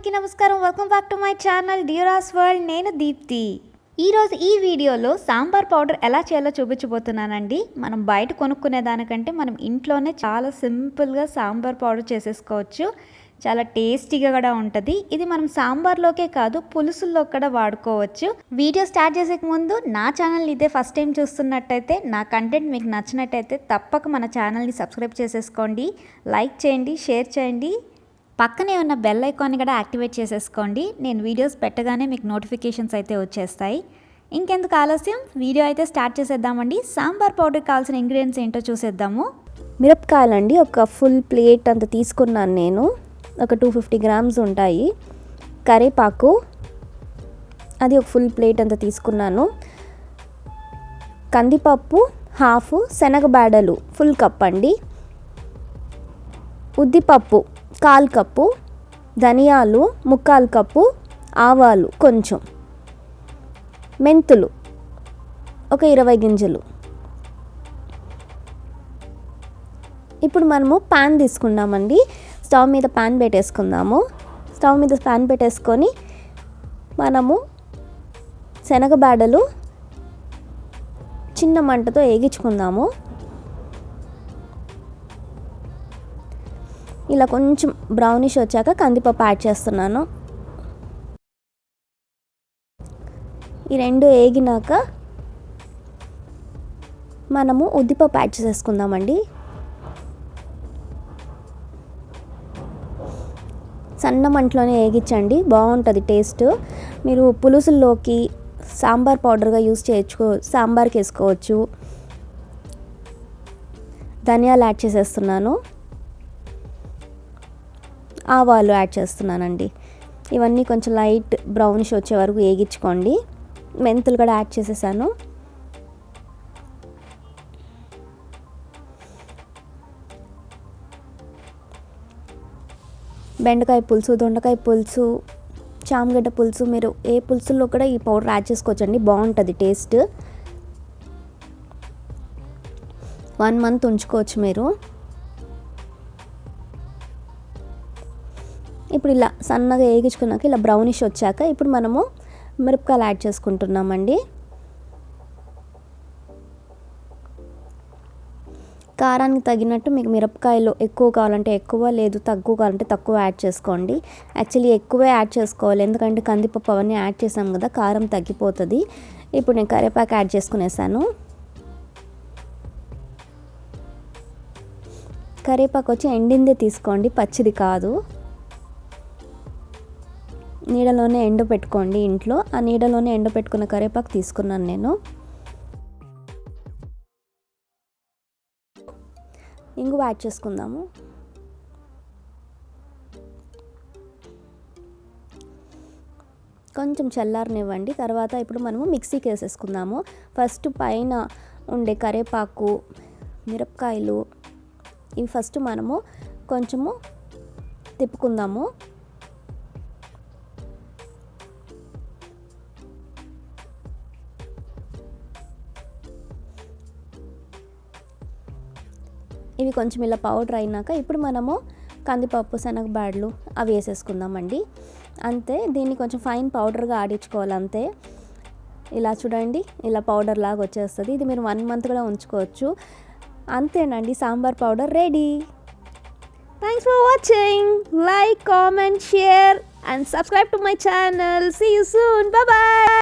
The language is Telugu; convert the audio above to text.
అందరికీ నమస్కారం. Welcome back to my channel డియోరాస్ world నేను దీప్తి. ఈరోజు ఈ వీడియోలో సాంబార్ పౌడర్ ఎలా చేయాలో చూపించబోతున్నానండి. మనం బయట కొనుక్కునే దానికంటే మనం ఇంట్లోనే చాలా సింపుల్గా సాంబార్ పౌడర్ చేసేసుకోవచ్చు. చాలా టేస్టీగా కూడా ఉంటుంది. ఇది మనం సాంబార్లోకే కాదు పులుసుల్లో కూడా వాడుకోవచ్చు. వీడియో స్టార్ట్ చేసే ముందు నా ఛానల్ ఇదే ఫస్ట్ టైం చూస్తున్నట్టయితే నా కంటెంట్ మీకు నచ్చినట్టయితే తప్పక మన ఛానల్ని సబ్స్క్రైబ్ చేసేసుకోండి. లైక్ చేయండి షేర్ చేయండి. పక్కనే ఉన్న బెల్ ఐకాన్ని కూడా యాక్టివేట్ చేసేసుకోండి. నేను వీడియోస్ పెట్టగానే మీకు నోటిఫికేషన్స్ అయితే వచ్చేస్తాయి. ఇంకెందుకు ఆలస్యం? వీడియో అయితే స్టార్ట్ చేసేద్దామండి. సాంబార్ పౌడర్ కావాల్సిన ఇంగ్రీడియంట్స్ ఏంటో చూసేద్దాము. మిరపకాయలండి ఒక ఫుల్ ప్లేట్ అంత తీసుకున్నాను నేను. ఒక టూ ఫిఫ్టీ గ్రామ్స్ ఉంటాయి. కరేపాకు అది ఒక ఫుల్ ప్లేట్ అంత తీసుకున్నాను. కందిపప్పు హాఫ్ శనగ బ్యాడలు ఫుల్ కప్ అండి. ఉద్దిపప్పు కాల్ కప్పు ధనియాలు ముక్కాలు కప్పు ఆవాలు కొంచెం. మెంతులు ఒక ఇరవై గింజలు. ఇప్పుడు మనము పాన్ తీసుకున్నామండి స్టవ్ మీద పాన్ పెట్టేసుకుందాము. స్టవ్ మీద పాన్ పెట్టేసుకొని మనము శనగ శనగబాడలు చిన్న మంటతో వేగించుకుందాము ఇలా కొంచెం బ్రౌనిష్ వచ్చాక కందిపప్పు యాడ్ చేస్తున్నాను. ఈ రెండు వేగినాక మనము ఉద్దిపప్పు యాడ్ చేసేసుకుందామండి. సన్న మంటలోనే వేగించండి బాగుంటుంది టేస్ట్ మీరు పులుసుల్లోకి సాంబార్ పౌడర్గా యూస్ చేయొచ్చు సాంబార్కి వేసుకోవచ్చు. ధనియాలు యాడ్ చేసేస్తున్నాను. ఆవాలు యాడ్ చేస్తున్నానండి. ఇవన్నీ కొంచెం లైట్ బ్రౌనిష్ వచ్చే వరకు వేగించుకోండి. మెంతులు కూడా యాడ్ చేసేసాను. బెండకాయ పులుసు దొండకాయ పులుసు చామగడ్డ పులుసు మీరు ఏ పులుసుల్లో కూడా ఈ పౌడర్ యాడ్ చేసుకోవచ్చండి. బాగుంటుంది టేస్ట్. వన్ మంత్ ఉంచుకోవచ్చు మీరు. ఇప్పుడు ఇలా సన్నగా వేగించుకున్నాక ఇలా బ్రౌనిష్ వచ్చాక ఇప్పుడు మనము మిరపకాయలు యాడ్ చేసుకుంటున్నామండి. కారానికి తగినట్టు మీకు మిరపకాయలు ఎక్కువ కావాలంటే ఎక్కువ లేదు తక్కువ కావాలంటే తక్కువ యాడ్ చేసుకోండి. యాక్చువల్లీ ఎక్కువే యాడ్ చేసుకోవాలి ఎందుకంటే కందిపప్పు అవన్నీ యాడ్ చేసాం కదా కారం తగ్గిపోతుంది. ఇప్పుడు నేను కరివేపాకు యాడ్ చేసుకునేసాను. కరివేపాకు వచ్చి ఎండిందే తీసుకోండి పచ్చిది కాదు. నీడలోనే ఎండ పెట్టుకోండి ఇంట్లో. ఆ నీడలోనే ఎండ పెట్టుకున్న కరివేపాకు తీసుకున్నాను నేను. ఇంగువ యాడ్ చేసుకుందాము. కొంచెం చల్లారనివ్వండి. తర్వాత ఇప్పుడు మనము మిక్సీకి వేసేసుకుందాము. ఫస్ట్ పైన ఉండే కరేపాకు మిరపకాయలు ఇవి ఫస్ట్ మనము కొంచెము తిప్పుకుందాము. ఇవి కొంచెం ఇలా పౌడర్ అయినాక ఇప్పుడు మనము కందిపప్పు శనగబాడలు అవి వేసేసుకుందామండి. అంతే దీన్ని కొంచెం ఫైన్ పౌడర్గా ఆడించుకోవాలి అంతే. ఇలా చూడండి ఇలా పౌడర్ లాగా వచ్చేస్తుంది. ఇది మీరు వన్ మంత్ కూడా ఉంచుకోవచ్చు. అంతేనండి sambar powder ready thanks for watching like comment share and subscribe to my channel see you soon bye